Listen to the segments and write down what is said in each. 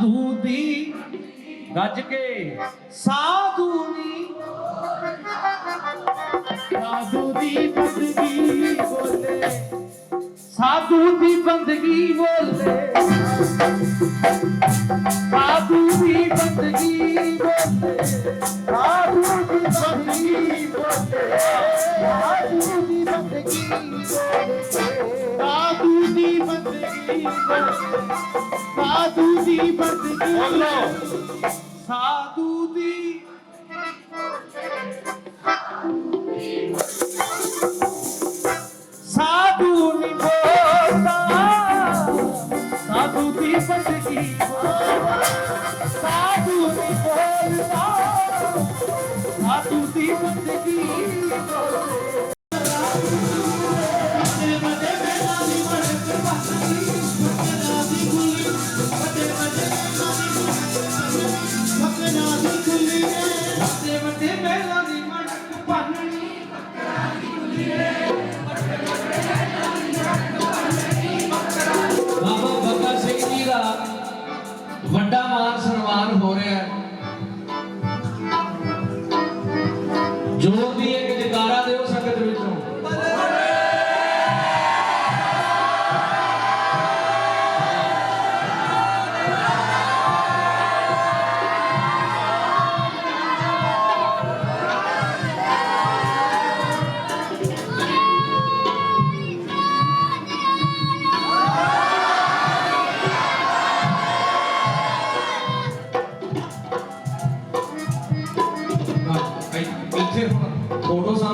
ਸਾਧੂ ਦੀ ਗੱਜ ਕੇ। ਸਾਧੂ ਦੀ ਸਾਧੂ ਦੀ ਬੰਦਗੀ ਬੋਲੇ। ਸਾਧੂ ਦੀ ਬੰਦਗੀ ਬੋਲੇ। ਸਾਧੂ ਦੀ ਬੰਦਗੀ ਬੋਲੇ। ਸਾਧੂ ਦੀ ਬੰਦਗੀ ਬੋਲੇ। ਸਾਧੂ ਦੀ ਬੰਦਗੀ ਬੋਲੇ। ਸਾਧੂ ਦੀ ਬੰਦਗੀ ਬੋਲੇ। ਸਾਧੂ ਦੀ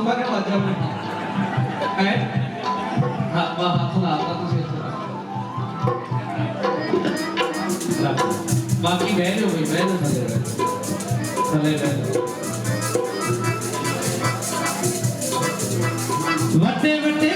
ਫੋਟੋ ਸਾਂਭਾ ਕੇ ਵਾਜਾ ਮੈਂ ਹੈ ਹਾਂ ਵਾ ਹੱਥ ਲਾਤਾ ਤੁਸੀਂ ਇੱਥੇ ਲਾ। ਬਾਕੀ ਬਹਿ ਜਾਓ ਬਈ ਬਹਿ ਜਾਓ ਥੱਲੇ ਬਹਿ ਜਾਓ। ਥੱਲੇ ਬਹਿ ਜਾਓ ਵੱਡੇ ਵੱਡੇ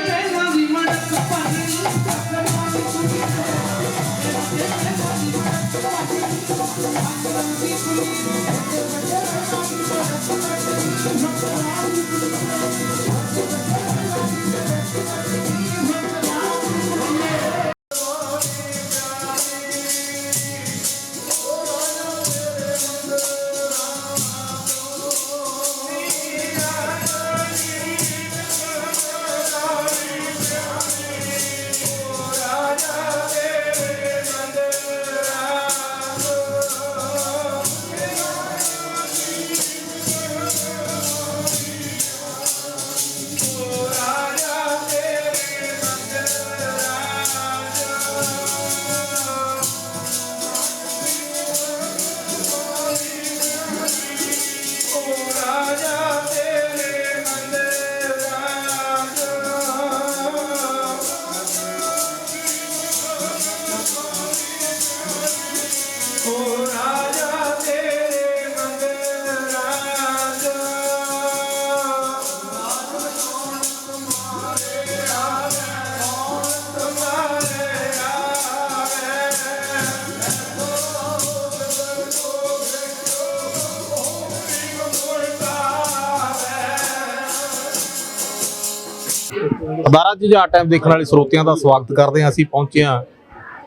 ਅਦਾਰਾ ਜੁਝਾਰ ਟਾਈਮ ਦੇਖਣ ਵਾਲੇ ਸਰੋਤਿਆਂ ਦਾ ਸਵਾਗਤ ਕਰਦੇ ਹਾਂ। ਅਸੀਂ ਪਹੁੰਚੇ ਹਾਂ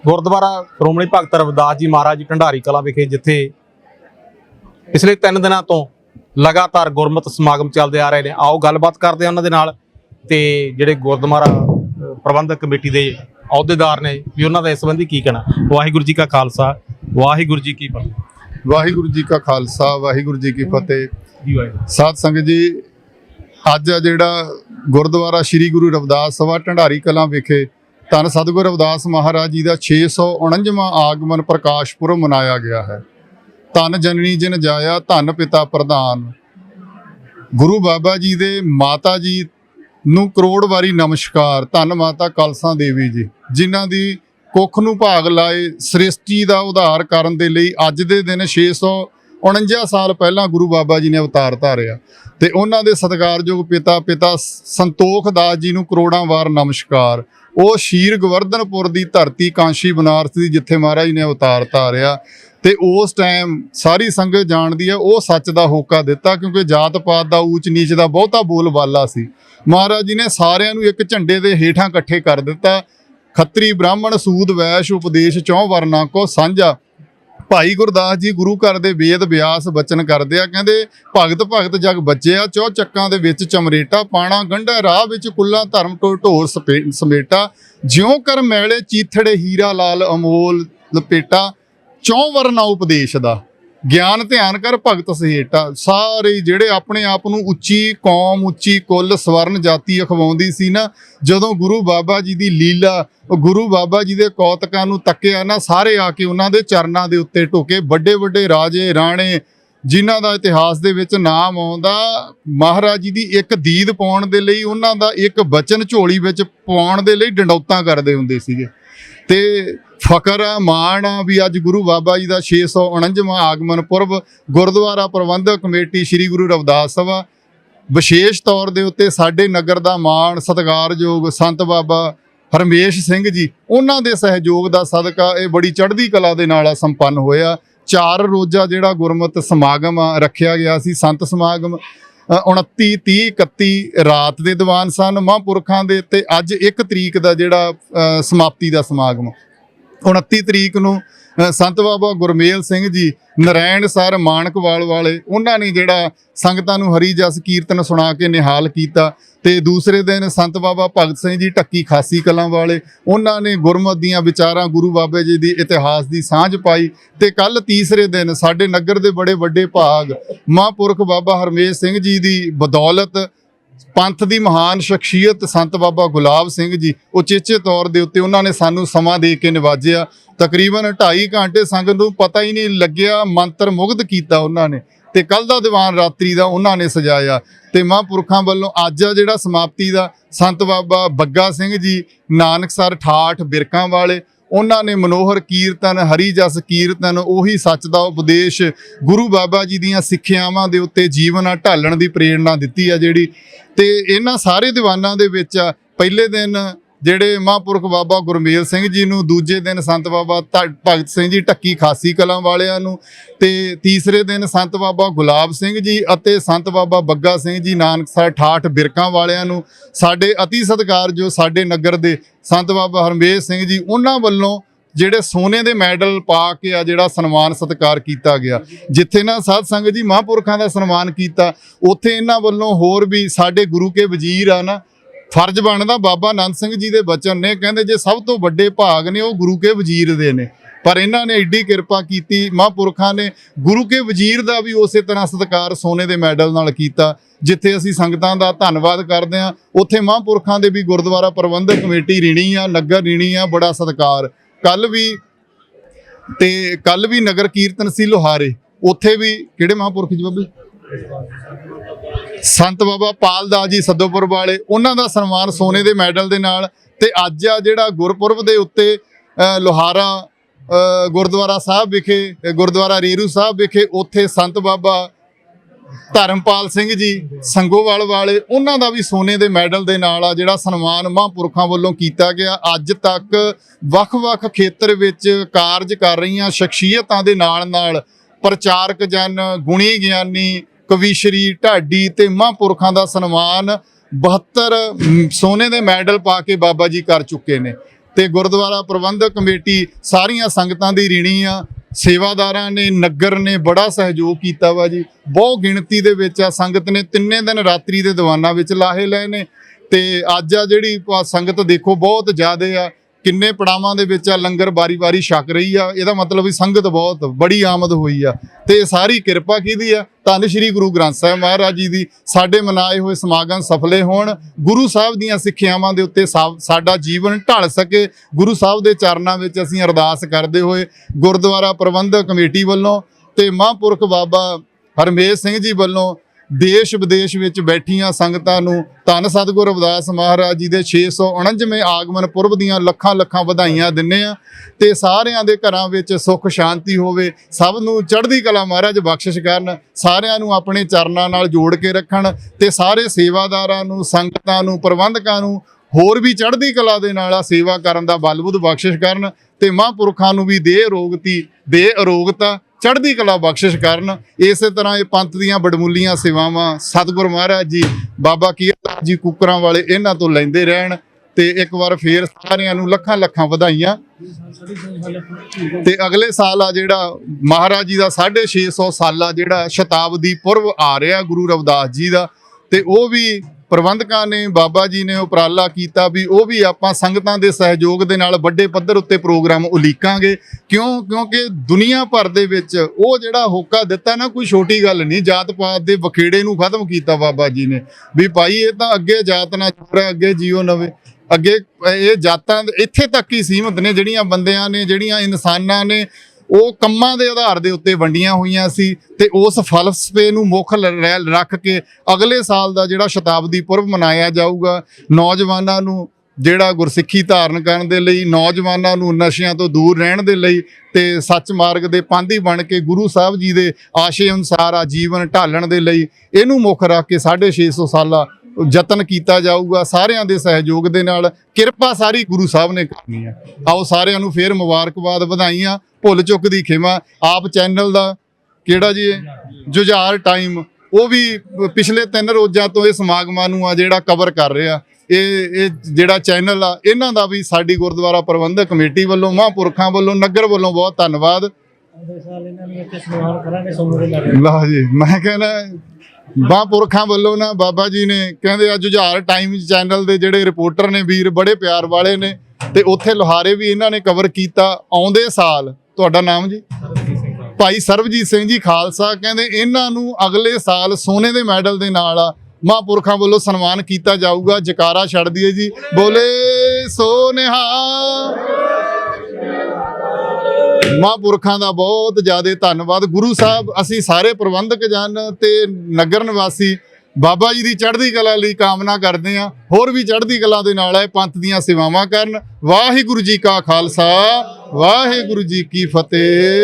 ਗੁਰਦੁਆਰਾ ਸ਼੍ਰੋਮਣੀ ਭਗਤ ਰਵਿਦਾਸ ਜੀ ਮਹਾਰਾਜ ਜੀ ਢੰਡਾਰੀ ਕਲਾ ਵਿਖੇ ਜਿੱਥੇ ਪਿਛਲੇ 3 ਦਿਨਾਂ ਤੋਂ ਲਗਾਤਾਰ ਗੁਰਮਤਿ ਸਮਾਗਮ ਚੱਲਦੇ ਆ ਰਹੇ ਨੇ। ਆਓ ਗੱਲਬਾਤ ਕਰਦੇ ਹਾਂ ਉਹਨਾਂ ਦੇ ਨਾਲ ਤੇ ਜਿਹੜੇ ਗੁਰਦੁਆਰਾ ਪ੍ਰਬੰਧਕ ਕਮੇਟੀ ਦੇ ਅਹੁਦੇਦਾਰ ਨੇ ਵੀ ਉਹਨਾਂ ਦਾ ਇਸ ਸੰਬੰਧੀ ਕੀ ਕਹਿਣਾ? ਵਾਹਿਗੁਰੂ ਜੀ ਕਾ ਖਾਲਸਾ ਵਾਹਿਗੁਰੂ ਜੀ ਕੀ ਫਤਿਹ। ਵਾਹਿਗੁਰੂ ਜੀ ਕਾ ਖਾਲਸਾ ਵਾਹਿਗੁਰੂ ਜੀ ਕੀ ਫਤਿਹ। ਜੀ ਵਾਹਿਗੁਰੂ। ਸਾਧ ਸੰਗਤ ਜੀ ਅੱਜ ਜਿਹੜਾ ਗੁਰਦੁਆਰਾ ਸ੍ਰੀ ਗੁਰੂ ਰਵਿਦਾਸ ਸਭਾ ਢੰਡਾਰੀ ਕਲਾਂ ਵਿਖੇ ਧੰਨ ਸਤਿਗੁਰ ਰਵਿਦਾਸ ਮਹਾਰਾਜ ਜੀ ਦਾ 649ਵਾਂ ਆਗਮਨ ਪ੍ਰਕਾਸ਼ ਪੁਰਬ ਮਨਾਇਆ ਗਿਆ ਹੈ। ਧੰਨ ਜਨਨੀ ਜਨ ਜਾਇਆ, ਧੰਨ ਪਿਤਾ ਪ੍ਰਧਾਨ। ਗੁਰੂ ਬਾਬਾ ਜੀ ਦੇ ਮਾਤਾ ਜੀ ਨੂੰ ਕਰੋੜ ਵਾਰੀ ਨਮਸਕਾਰ। ਧੰਨ ਮਾਤਾ ਕਲਸਾ ਦੇਵੀ ਜੀ, ਜਿਨ੍ਹਾਂ ਦੀ ਕੁੱਖ ਨੂੰ ਭਾਗ ਲਾਏ, ਸ੍ਰਿਸ਼ਟੀ ਦਾ ਉਧਾਰ ਕਰਨ ਦੇ ਲਈ ਅੱਜ ਦੇ ਦਿਨ 649 ਸਾਲ ਪਹਿਲਾਂ ਗੁਰੂ ਬਾਬਾ ਜੀ ਨੇ ਅਵਤਾਰ ਧਾਰਿਆ। ਤੇ ਉਹਨਾਂ ਦੇ ਸਤਿਕਾਰਯੋਗ ਪਿਤਾ ਪਿਤਾ ਸੰਤੋਖ ਦਾਸ ਜੀ ਨੂੰ ਕਰੋੜਾਂ ਵਾਰ ਨਮਸਕਾਰ। ਉਹ ਸ਼ੀਰ ਗਵਰਧਨਪੁਰ ਦੀ ਧਰਤੀ ਕਾਂਸ਼ੀ ਬਨਾਰਸ ਦੀ, ਜਿੱਥੇ ਮਹਾਰਾਜ ਨੇ ਅਵਤਾਰ ਧਾਰਿਆ। ਤੇ ਉਸ ਟਾਈਮ ਸਾਰੀ ਸੰਗਤ ਜਾਣਦੀ ਹੈ, ਉਹ ਸੱਚ ਦਾ ਹੋਕਾ ਦਿੱਤਾ, ਕਿਉਂਕਿ ਜਾਤ ਪਾਤ ਦਾ ਊਚ ਨੀਚ ਦਾ ਬਹੁਤਾ ਬੋਲਬਾਲਾ ਸੀ। ਮਹਾਰਾਜ ਜੀ ਨੇ ਸਾਰਿਆਂ ਨੂੰ ਇੱਕ ਝੰਡੇ ਦੇ ਹੇਠਾਂ ਇਕੱਠੇ ਕਰ ਦਿੱਤਾ। ਖੱਤਰੀ ਬ੍ਰਾਹਮਣ ਸੂਦ, ਵੈਸ਼, ਉਪਦੇਸ਼, ਚੌ ਵਰਨਾ ਕੋ ਸਾਂਝਾ। ਭਾਈ ਗੁਰਦਾਸ ਜੀ ਗੁਰੂ ਘਰ ਦੇ ਵੇਦ ਵਿਆਸ ਬਚਨ ਕਰਦੇ ਆ, ਕਹਿੰਦੇ ਭਗਤ ਭਗਤ ਜਗ ਬੱਚਿਆ ਚੌ ਚੱਕਾਂ ਦੇ ਵਿੱਚ ਚਮਰੇਟਾ ਪਾਣਾ, ਗੰਢਾ ਰਾਹ ਵਿੱਚ ਕੁੱਲਾ ਧਰਮ ਟੋ ਢੋਰ ਸਪੇ- ਸਮੇਟਾ, ਜਿਉਂ ਕਰ ਮੈਲੇ ਚੀਥੜੇ ਹੀਰਾ ਲਾਲ ਅਮੋਲ ਲਪੇਟਾ, ਚੌ ਵਰਨਾ ਉਪਦੇਸ਼ ਦਾ। ਗਿਆਨ ਧਿਆਨ ਕਰ ਭਗਤ ਸਹੇਟਾ। ਸਾਰੇ ਜਿਹੜੇ ਆਪਣੇ ਆਪ ਨੂੰ ਉੱਚੀ ਕੌਮ, ਉੱਚੀ ਕੁੱਲ ਸਵਰਨ ਜਾਤੀ ਅਖਵਾਉਂਦੀ ਸੀ ਨਾ, ਜਦੋਂ ਗੁਰੂ ਬਾਬਾ ਜੀ ਦੀ ਲੀਲਾ ਗੁਰੂ ਬਾਬਾ ਜੀ ਦੇ ਕੌਤਕਾਂ ਨੂੰ ਤੱਕਿਆ ਨਾ, ਸਾਰੇ ਆ ਕੇ ਉਹਨਾਂ ਦੇ ਚਰਨਾਂ ਦੇ ਉੱਤੇ ਢੋਕੇ। ਵੱਡੇ ਵੱਡੇ ਰਾਜੇ, ਰਾਣੇ ਜਿਨ੍ਹਾਂ ਦਾ ਇਤਿਹਾਸ ਦੇ ਵਿੱਚ ਨਾਮ ਆਉਂਦਾ, ਮਹਾਰਾਜ ਜੀ ਦੀ ਇੱਕ ਦੀਦ ਪਾਉਣ ਦੇ ਲਈ, ਉਹਨਾਂ ਦਾ ਇੱਕ ਬਚਨ ਝੋਲੀ ਵਿੱਚ ਪਾਉਣ ਦੇ ਲਈ ਡੰਡੌਤਾਂ ਕਰਦੇ ਹੁੰਦੇ ਸੀਗੇ। ਤੇ ਫਕਰ ਆ, ਮਾਣ ਆ ਵੀ ਅੱਜ ਗੁਰੂ ਬਾਬਾ ਜੀ ਦਾ 649ਵਾਂ ਆਗਮਨ ਪੁਰਬ ਗੁਰਦੁਆਰਾ ਪ੍ਰਬੰਧਕ ਕਮੇਟੀ ਸ੍ਰੀ ਗੁਰੂ ਰਵਿਦਾਸ ਸਭਾ। ਵਿਸ਼ੇਸ਼ ਤੌਰ ਦੇ ਉੱਤੇ ਸਾਡੇ ਨਗਰ ਦਾ ਮਾਣ, ਸਤਿਕਾਰਯੋਗ ਸੰਤ ਬਾਬਾ ਹਰਮੇਸ਼ ਸਿੰਘ ਜੀ, ਉਹਨਾਂ ਦੇ ਸਹਿਯੋਗ ਦਾ ਸਦਕਾ ਇਹ ਬੜੀ ਚੜ੍ਹਦੀ ਕਲਾ ਦੇ ਨਾਲ ਸੰਪੰਨ ਹੋਇਆ ਚਾਰ ਰੋਜ਼ਾ ਜਿਹੜਾ ਗੁਰਮਤ ਸਮਾਗਮ ਆ, ਰੱਖਿਆ ਗਿਆ ਸੀ ਸੰਤ ਸਮਾਗਮ। 29 30 31 ਰਾਤ ਦੇ ਦੀਵਾਨ ਸਨ ਮਹਾਂਪੁਰਖਾਂ ਦੇ ਤੇ ਅੱਜ 1 ਤਰੀਕ ਦਾ ਜਿਹੜਾ ਸਮਾਪਤੀ ਦਾ ਸਮਾਗਮ। 29 ਤਰੀਕ ਨੂੰ ਸੰਤ ਬਾਬਾ ਗੁਰਮੇਲ ਸਿੰਘ ਜੀ ਨਰਾਇਣ ਸਰ ਮਾਨਕਵਾਲ ਵਾਲੇ, ਉਹਨਾਂ ਨੇ ਜਿਹੜਾ ਸੰਗਤਾਂ ਨੂੰ ਹਰੀ ਜਸ ਕੀਰਤਨ ਸੁਣਾ ਕੇ ਨਿਹਾਲ ਕੀਤਾ। ਤੇ ਦੂਸਰੇ ਦਿਨ ਸੰਤ ਬਾਬਾ ਭਗਤ ਸਿੰਘ ਜੀ ਟੱਕੀ ਖਾਸੀ ਕਲਾਂ ਵਾਲੇ, ਉਹਨਾਂ ਨੇ ਗੁਰਮਤ ਦੀਆਂ ਵਿਚਾਰਾਂ ਗੁਰੂ ਬਾਬੇ ਜੀ ਦੀ ਇਤਿਹਾਸ ਦੀ ਸਾਂਝ ਪਾਈ ਤੇ ਕੱਲ ਤੀਸਰੇ ਦਿਨ ਸਾਡੇ ਨਗਰ ਦੇ ਬੜੇ ਵੱਡੇ ਭਾਗ ਮਹਾਂਪੁਰਖ ਬਾਬਾ ਹਰਮੇਸ਼ ਸਿੰਘ ਜੀ ਦੀ ਬਦੌਲਤ ਪੰਥ ਦੀ ਮਹਾਨ ਸ਼ਖਸੀਅਤ ਸੰਤ ਬਾਬਾ ਗੁਲਾਬ ਸਿੰਘ ਜੀ ਉਚੇਚੇ ਤੌਰ ਦੇ ਉੱਤੇ ਉਹਨਾਂ ਨੇ ਸਾਨੂੰ ਸਮਾਂ ਦੇ ਕੇ ਨਿਵਾਜਿਆ। ਤਕਰੀਬਨ 2.5 ਘੰਟੇ ਸੰਗਤ ਨੂੰ ਪਤਾ ਹੀ ਨਹੀਂ ਲੱਗਿਆ, ਮੰਤਰ ਮੁਗਧ ਕੀਤਾ ਉਹਨਾਂ ਨੇ। ਤੇ ਕੱਲ ਦਾ ਦੀਵਾਨ ਰਾਤਰੀ ਦਾ ਉਹਨਾਂ ਨੇ ਸਜਾਇਆ। ਤੇ ਮਹਾਂਪੁਰਖਾਂ ਵੱਲੋਂ ਅੱਜ ਆ ਜਿਹੜਾ ਸਮਾਪਤੀ ਦਾ ਸੰਤ ਬਾਬਾ ਬੱਗਾ ਸਿੰਘ ਜੀ ਨਾਨਕਸਰ ਠਾਠ ਬਿਰਕਾਂ ਵਾਲੇ, ਉਹਨਾਂ ਨੇ ਮਨੋਹਰ ਕੀਰਤਨ, ਹਰੀ ਜਸ ਕੀਰਤਨ, ਉਹੀ ਸੱਚ ਦਾ ਉਪਦੇਸ਼ ਗੁਰੂ ਬਾਬਾ ਜੀ ਦੀਆਂ ਸਿੱਖਿਆਵਾਂ ਦੇ ਉੱਤੇ ਜੀਵਨ ਢਾਲਣ ਦੀ ਪ੍ਰੇਰਣਾ ਦਿੱਤੀ ਆ ਜਿਹੜੀ। ਤੇ ਇਹਨਾਂ ਸਾਰੇ ਦੀਵਾਨਾਂ ਦੇ ਵਿੱਚ ਪਹਿਲੇ ਦਿਨ ਜਿਹੜੇ ਮਹਾਂਪੁਰਖ ਬਾਬਾ ਗੁਰਮੇਲ ਸਿੰਘ ਜੀ ਨੂੰ ਦੂਜੇ ਦਿਨ ਸੰਤ ਬਾਬਾ ਧ- ਭਗਤ ਸਿੰਘ ਜੀ ਟੱਕੀ ਖਾਸੀ ਕਲਾਂ ਵਾਲਿਆਂ ਨੂੰ ਤੇ ਤੀਸਰੇ ਦਿਨ ਸੰਤ ਬਾਬਾ ਗੁਲਾਬ ਸਿੰਘ ਜੀ ਅਤੇ ਸੰਤ ਬਾਬਾ ਬੱਗਾ ਸਿੰਘ ਜੀ ਨਾਨਕਸਰ ਠਾਠ ਬਿਰਕਾਂ ਵਾਲਿਆਂ ਨੂੰ ਸਾਡੇ ਅਤੀ ਸਤਿਕਾਰ ਜੋ ਸਾਡੇ ਨਗਰ ਦੇ ਸੰਤ ਬਾਬਾ ਹਰਮੇਸ਼ ਸਿੰਘ ਜੀ, ਉਹਨਾਂ ਵੱਲੋਂ ਜਿਹੜੇ ਸੋਨੇ ਦੇ ਮੈਡਲ ਪਾ ਕੇ ਆ ਜਿਹੜਾ ਸਨਮਾਨ ਸਤਿਕਾਰ ਕੀਤਾ ਗਿਆ। ਜਿੱਥੇ ਨਾ ਸਾਧ ਸੰਗਤ ਜੀ ਮਹਾਂਪੁਰਖਾਂ ਦਾ ਸਨਮਾਨ ਕੀਤਾ, ਉੱਥੇ ਇਹਨਾਂ ਵੱਲੋਂ ਹੋਰ ਵੀ ਸਾਡੇ ਗੁਰੂ ਕੇ ਵਜ਼ੀਰ ਆ ਨਾ ਫਰਜ਼ ਬਣਦਾ ਬਾਬਾ ਆਨੰਦ ਸਿੰਘ ਜੀ ਦੇ ਬਚਨ ਨੇ, ਕਹਿੰਦੇ ਜੇ ਸਭ ਤੋਂ ਵੱਡੇ ਭਾਗ ਨੇ, ਉਹ ਗੁਰੂ ਕੇ ਵਜ਼ੀਰ ਦੇ ਨੇ। ਪਰ ਇਹਨਾਂ ਨੇ ਏਡੀ ਕਿਰਪਾ ਕੀਤੀ, ਮਹਾਂਪੁਰਖਾਂ ਨੇ ਗੁਰੂ ਕੇ ਵਜ਼ੀਰ ਦਾ ਵੀ ਉਸੇ ਤਰ੍ਹਾਂ ਸਤਿਕਾਰ ਸੋਨੇ ਦੇ ਮੈਡਲ ਨਾਲ ਕੀਤਾ, ਜਿੱਥੇ ਅਸੀਂ ਸੰਗਤਾਂ ਦਾ ਧੰਨਵਾਦ ਕਰਦੇ ਹਾਂ। ਉੱਥੇ ਮਹਾਂਪੁਰਖਾਂ ਦੇ ਵੀ ਗੁਰਦੁਆਰਾ ਪ੍ਰਬੰਧਕ ਕਮੇਟੀ ਰੀਣੀ ਆ, ਨਗਰ ਰੀਣੀ ਆ, ਬੜਾ ਸਤਿਕਾਰ। ਕੱਲ ਵੀ ਤੇ ਕੱਲ ਵੀ ਨਗਰ ਕੀਰਤਨ ਸੀ ਲੋਹਾਰੇ। ਉੱਥੇ ਵੀ ਕਿਹੜੇ ਮਹਾਂਪੁਰਖ ਜੀ ਬਾਬੇ? ਸੰਤ ਬਾਬਾ ਪਾਲ ਪਾਲਦਾਸ ਜੀ ਸੱਦੋਪੁਰ ਵਾਲੇ ਉਹਨਾਂ ਦਾ ਸਨਮਾਨ ਸੋਨੇ ਦੇ ਮੈਡਲ ਦੇ ਨਾਲ ਤੇ ਅੱਜ ਆ ਜਿਹੜਾ ਗੁਰਪੁਰਬ ਦੇ ਉੱਤੇ ਅ, ਲੋਹਾਰਾ ਗੁਰਦੁਆਰਾ ਸਾਹਿਬ ਵਿਖੇ ਗੁਰਦੁਆਰਾ ਰੀਰੂ ਸਾਹਿਬ ਵਿਖੇ ਉੱਥੇ ਸੰਤ ਬਾਬਾ ਧਰਮਪਾਲ ਸਿੰਘ ਜੀ ਸੰਗੋਵਾਲ ਵਾਲੇ ਉਹਨਾਂ ਦਾ ਵੀ ਸੋਨੇ ਦੇ ਮੈਡਲ ਦੇ ਨਾਲ ਆ ਜਿਹੜਾ ਸਨਮਾਨ ਮਹਾਂਪੁਰਖਾਂ ਵੱਲੋਂ ਕੀਤਾ ਗਿਆ। ਅੱਜ ਤੱਕ ਵੱਖ-ਵੱਖ ਖੇਤਰ ਵਿੱਚ ਕਾਰਜ ਕਰ ਰਹੀਆਂ ਸ਼ਖਸੀਅਤਾਂ ਦੇ ਨਾਲ ਨਾਲ ਪ੍ਰਚਾਰਕ ਜਨ ਗੁਣੀ ਗਿਆਨੀ ਕਵੀਸ਼ਰੀ ਢਾਡੀ ਤੇ ਮਹਾਂਪੁਰਖਾਂ ਦਾ ਸਨਮਾਨ 72 ਸੋਨੇ ਦੇ ਮੈਡਲ ਪਾ ਕੇ ਬਾਬਾ ਜੀ ਕਰ ਚੁੱਕੇ ਨੇ। ਤੇ ਗੁਰਦੁਆਰਾ ਪ੍ਰਬੰਧਕ ਕਮੇਟੀ ਸਾਰੀਆਂ ਸੰਗਤਾਂ ਦੀ ਰੀਣੀ ਆ, ਸੇਵਾਦਾਰਾਂ ਨੇ, ਨਗਰ ਨੇ ਬੜਾ ਸਹਿਯੋਗ ਕੀਤਾ ਵਾ ਜੀ। ਬਹੁਤ ਗਿਣਤੀ ਦੇ ਵਿੱਚ ਆ ਸੰਗਤ ਨੇ ਤਿੰਨੇ ਦਿਨ ਰਾਤਰੀ ਦੇ ਦੀਵਾਨਾਂ ਵਿੱਚ ਲਾਹੇ ਲਏ ਨੇ। ਤੇ ਅੱਜ ਆ ਜਿਹੜੀ ਸੰਗਤ ਦੇਖੋ ਬਹੁਤ ਜ਼ਿਆਦਾ ਆ। ਕਿੰਨੇ ਪੜਾਵਾਂ ਦੇ ਵਿੱਚ ਆ, ਲੰਗਰ ਬਾਰੀ-ਬਾਰੀ ਛਕ ਰਹੀ ਆ। ਇਹਦਾ ਮਤਲਬ ਵੀ ਸੰਗਤ ਬਹੁਤ ਬੜੀ ਆਮਦ ਹੋਈ ਆ। ਤੇ ਇਹ ਸਾਰੀ ਕਿਰਪਾ ਕਿਹਦੀ ਆ। ਧੰਨ ਸ਼੍ਰੀ ਗੁਰੂ ਗ੍ਰੰਥ ਸਾਹਿਬ ਮਹਾਰਾਜ ਜੀ ਦੀ। ਸਾਡੇ ਮਨਾਏ ਹੋਏ ਸਮਾਗਮ ਸਫਲੇ ਹੋਣ। ਗੁਰੂ ਸਾਹਿਬ ਦੀਆਂ ਸਿੱਖਿਆਵਾਂ ਦੇ ਉੱਤੇ ਸਾ- ਸਾਡਾ ਜੀਵਨ ਢਲ ਸਕੇ। ਗੁਰੂ ਸਾਹਿਬ ਦੇ ਚਰਨਾਂ ਵਿੱਚ ਅਸੀਂ ਅਰਦਾਸ ਕਰਦੇ ਹੋਏ ਗੁਰਦੁਆਰਾ ਪ੍ਰਬੰਧਕ ਕਮੇਟੀ ਵੱਲੋਂ ਤੇ ਮਹਾਂਪੁਰਖ ਬਾਬਾ ਹਰਮੇਸ਼ ਸਿੰਘ ਜੀ ਵੱਲੋਂ ਦੇਸ਼ ਵਿਦੇਸ਼ ਵਿੱਚ ਬੈਠੀਆਂ ਸੰਗਤਾਂ ਨੂੰ ਧੰਨ ਸਤਿਗੁਰ ਰਵਿਦਾਸ ਮਹਾਰਾਜ ਜੀ ਦੇ 649ਵੇਂ ਆਗਮਨ ਪੁਰਬ ਦੀਆਂ ਲੱਖਾਂ ਲੱਖਾਂ ਵਧਾਈਆਂ ਦਿੰਨੇ ਆ ਤੇ ਸਾਰਿਆਂ ਦੇ ਘਰਾਂ ਵਿੱਚ ਸੁੱਖ ਸ਼ਾਂਤੀ ਹੋਵੇ, ਸਭ ਨੂੰ ਚੜ੍ਹਦੀ ਕਲਾ ਮਹਾਰਾਜ ਬਖਸ਼ਿਸ਼ ਕਰਨ, ਸਾਰਿਆਂ ਨੂੰ ਆਪਣੇ ਚਰਨਾਂ ਨਾਲ ਜੋੜ ਕੇ ਰੱਖਣ ਤੇ ਸਾਰੇ ਸੇਵਾਦਾਰਾਂ ਨੂੰ, ਸੰਗਤਾਂ ਨੂੰ, ਪ੍ਰਬੰਧਕਾਂ ਨੂੰ ਹੋਰ ਵੀ ਚੜ੍ਹਦੀ ਕਲਾ ਦੇ ਨਾਲ ਆ ਸੇਵਾ ਕਰਨ ਦਾ ਬਲਬੁੱਧ ਬਖਸ਼ਿਸ਼ ਕਰਨ ਤੇ ਮਹਾਂਪੁਰਖਾਂ ਨੂੰ ਵੀ ਦੇ ਅਰੋਗਤੀ ਦੇ ਅਰੋਗਤਾ ਚੜ੍ਹਦੀ ਕਲਾ ਬਖਸ਼ਿਸ਼ ਕਰਨ। ਇਸੇ ਤਰ੍ਹਾਂ ਇਹ ਪੰਥ ਦੀਆਂ ਬੜਮੁੱਲੀਆਂ ਸੇਵਾਵਾਂ ਸਤਿਗੁਰ ਮਹਾਰਾਜ ਜੀ, ਬਾਬਾ ਕੀਰਤ ਜੀ ਕੁਕਰਾਂ ਵਾਲੇ ਇਹਨਾਂ ਤੋਂ ਲੈਂਦੇ ਰਹਿਣ ਤੇ ਇੱਕ ਵਾਰ ਫੇਰ ਸਾਰਿਆਂ ਨੂੰ ਲੱਖਾਂ ਲੱਖਾਂ ਵਧਾਈਆਂ। ਤੇ ਅਗਲੇ ਸਾਲ ਆ ਜਿਹੜਾ ਮਹਾਰਾਜ ਜੀ ਦਾ 650 ਸਾਲਾ ਜਿਹੜਾ ਸ਼ਤਾਬਦੀ ਪੁਰਬ ਆ ਰਿਹਾ ਗੁਰੂ ਰਵਿਦਾਸ ਜੀ ਦਾ, ਤੇ ਉਹ ਵੀ ਪ੍ਰਬੰਧਕਾਂ ਨੇ, ਬਾਬਾ ਜੀ ਨੇ ਉਪਰਾਲਾ ਕੀਤਾ ਵੀ ਉਹ ਵੀ ਆਪਾਂ ਸੰਗਤਾਂ ਦੇ ਸਹਿਯੋਗ ਦੇ ਨਾਲ ਵੱਡੇ ਪੱਧਰ ਉੱਤੇ ਪ੍ਰੋਗਰਾਮ ਉਲੀਕਾਂਗੇ। ਕਿਉਂ? ਕਿਉਂਕਿ ਦੁਨੀਆ ਭਰ ਦੇ ਵਿੱਚ ਉਹ ਜਿਹੜਾ ਹੋਕਾ ਦਿੱਤਾ ਨਾ, ਕੋਈ ਛੋਟੀ ਗੱਲ ਨਹੀਂ ਜਾਤ ਪਾਤ ਦੇ ਵਖੇੜੇ ਨੂੰ ਖਤਮ ਕੀਤਾ ਬਾਬਾ ਜੀ ਨੇ। ਵੀ ਭਾਈ, ਇਹ ਤਾਂ ਅੱਗੇ ਜਾਤ ਨਾ ਜੁੜਾ ਅੱਗੇ ਜੀਓ ਨਵੇਂ ਅੱਗੇ ਇਹ ਜਾਤਾਂ ਇੱਥੇ ਤੱਕ ਹੀ ਸੀਮਤ ਨੇ ਜਿਹੜੀਆਂ ਬੰਦਿਆਂ ਨੇ, ਜਿਹੜੀਆਂ ਇਨਸਾਨਾਂ ਨੇ ਉਹ ਕੰਮਾਂ ਦੇ ਆਧਾਰ ਦੇ ਉੱਤੇ ਵੰਡੀਆਂ ਹੋਈਆਂ ਸੀ ਤੇ ਉਸ ਫਲਸਫੇ ਨੂੰ ਮੁੱਖ ਲ- ਰਹਿ- ਰੱਖ ਕੇ ਅਗਲੇ ਸਾਲ ਦਾ ਜਿਹੜਾ ਸ਼ਤਾਬਦੀ ਪੁਰਬ ਮਨਾਇਆ ਜਾਊਗਾ, ਨੌਜਵਾਨਾਂ ਨੂੰ ਜਿਹੜਾ ਗੁਰਸਿੱਖੀ ਧਾਰਨ ਕਰਨ ਦੇ ਲਈ, ਨੌਜਵਾਨਾਂ ਨੂੰ ਨਸ਼ਿਆਂ ਤੋਂ ਦੂਰ ਰਹਿਣ ਦੇ ਲਈ ਤੇ ਸੱਚ ਮਾਰਗ ਦੇ ਪਾਂਧੀ ਬਣ ਕੇ ਗੁਰੂ ਸਾਹਿਬ ਜੀ ਦੇ ਆਸ਼ੇ ਅਨੁਸਾਰ ਆ ਜੀਵਨ ਢਾਲਣ ਦੇ ਲਈ, ਇਹਨੂੰ ਮੁੱਖ ਰੱਖ ਕੇ 650 ਸਾਲਾ ਯਤਨ ਕੀਤਾ ਜਾਊਗਾ ਸਾਰਿਆਂ ਦੇ ਸਹਿਯੋਗ ਦੇ ਨਾਲ ਕਿਰਪਾ ਸਾਰੀ ਗੁਰੂ ਸਾਹਿਬ ਨੇ ਕਰਨੀ ਹੈ। ਆਓ ਸਾਰਿਆਂ ਨੂੰ ਫੇਰ ਮੁਬਾਰਕਬਾਦ ਵਧਾਈਆਂ ਭੁੱਲ ਚੁੱਕ ਦੀ ਖਿਮਾ। ਆਪ ਚੈਨਲ ਦਾ ਕਿਹੜਾ ਜੀ? ਜੁਝਾਰ ਟਾਈਮ ਉਹ ਵੀ ਪਿਛਲੇ ਤਿੰਨ ਰੋਜ਼ਾਂ ਤੋਂ ਇਹ ਸਮਾਗਮਾਂ ਨੂੰ ਆ ਜਿਹੜਾ ਕਵਰ ਕਰ ਰਿਹਾ। ਇਹ ਇਹ ਜਿਹੜਾ ਚੈਨਲ ਆ ਇਹਨਾਂ ਦਾ ਵੀ ਸਾਡੀ ਗੁਰਦੁਆਰਾ ਪ੍ਰਬੰਧਕ ਕਮੇਟੀ ਵੱਲੋਂ ਮਹਾਂਪੁਰਖਾਂ ਵੱਲੋਂ ਨਗਰ ਵੱਲੋਂ ਬਹੁਤ ਧੰਨਵਾਦ। ਵਾਹ ਜੀ ਮੈਂ ਕਹਿੰਦਾ ਮਹਾਂਪੁਰਖਾਂ ਵੱਲੋਂ ਨਾ ਬਾਬਾ ਜੀ ਨੇ ਕਹਿੰਦੇ ਆ ਜੁਝਾਰ ਟਾਈਮ ਚੈਨਲ ਦੇ ਜਿਹੜੇ ਰਿਪੋਰਟਰ ਨੇ ਵੀਰ ਬੜੇ ਪਿਆਰ ਵਾਲੇ ਨੇ ਤੇ ਉੱਥੇ ਲੋਹਾਰੇ ਵੀ ਇਹਨਾਂ ਨੇ ਕਵਰ ਕੀਤਾ ਆਉਂਦੇ ਸਾਲ। ਤੁਹਾਡਾ ਨਾਮ ਜੀ? ਭਾਈ ਸਰਬਜੀਤ ਸਿੰਘ ਜੀ ਖਾਲਸਾ ਕਹਿੰਦੇ ਇਹਨਾਂ ਨੂੰ ਅਗਲੇ ਸਾਲ ਸੋਨੇ ਦੇ ਮੈਡਲ ਦੇ ਨਾਲ ਆ ਮਹਾਂਪੁਰਖਾਂ ਵੱਲੋਂ ਸਨਮਾਨ ਕੀਤਾ ਜਾਊਗਾ। ਜਕਾਰਾ ਛੱਡ ਦਈਏ ਜੀ। ਬੋਲੇ ਸੋ ਮਹਾਂਪੁਰਖਾਂ ਦਾ ਬਹੁਤ ਜ਼ਿਆਦਾ ਧੰਨਵਾਦ। ਗੁਰੂ ਸਾਹਿਬ, ਅਸੀਂ ਸਾਰੇ ਪ੍ਰਬੰਧਕ ਜਨ ਤੇ ਨਗਰ ਨਿਵਾਸੀ ਬਾਬਾ ਜੀ ਦੀ ਚੜ੍ਹਦੀ ਕਲਾ ਲਈ ਕਾਮਨਾ ਕਰਦੇ ਹਾਂ। ਹੋਰ ਵੀ ਚੜ੍ਹਦੀ ਕਲਾ ਦੇ ਨਾਲ ਹੈ ਪੰਥ ਦੀਆਂ ਸੇਵਾਵਾਂ ਕਰਨ। ਵਾਹਿਗੁਰੂ ਜੀ ਕਾ ਖਾਲਸਾ, ਵਾਹਿਗੁਰੂ ਜੀ ਕੀ ਫਤਿਹ।